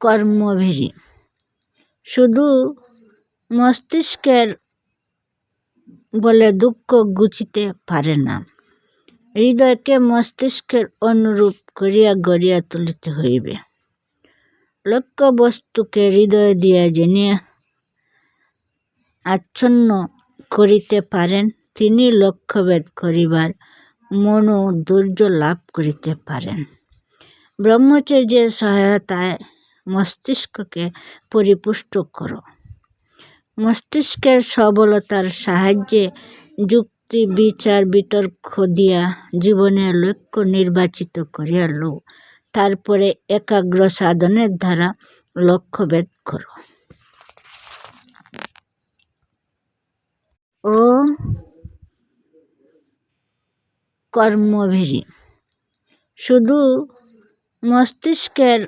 কর্মভীরি। শুধু মস্তিষ্কের বলে দুঃখ গুছিতে পারে না। হৃদয়কে মস্তিষ্কের অনুরূপ করিয়া গড়িয়া তুলিতে হইবে। লক্ষ্য বস্তুকে হৃদয় দিয়া যিনি আচ্ছন্ন করিতে পারেন, তিনি লক্ষ্যভেদ করিবার মনোধৈর্য লাভ করিতে পারেন। ব্রহ্মচর্যের সহায়তায় মস্তিষ্ককে পরিপুষ্ট করো। মস্তিষ্কের সবলতার সাহায্যে যুক্তি, বিচার, বিতর্ক দিয়া জীবনের লক্ষ্য নির্বাচিত করিয়া লো তারপরে একাগ্র সাধনের দ্বারা লক্ষ্যভেদ করো। ও কর্মভীরি, শুধু মস্তিষ্কের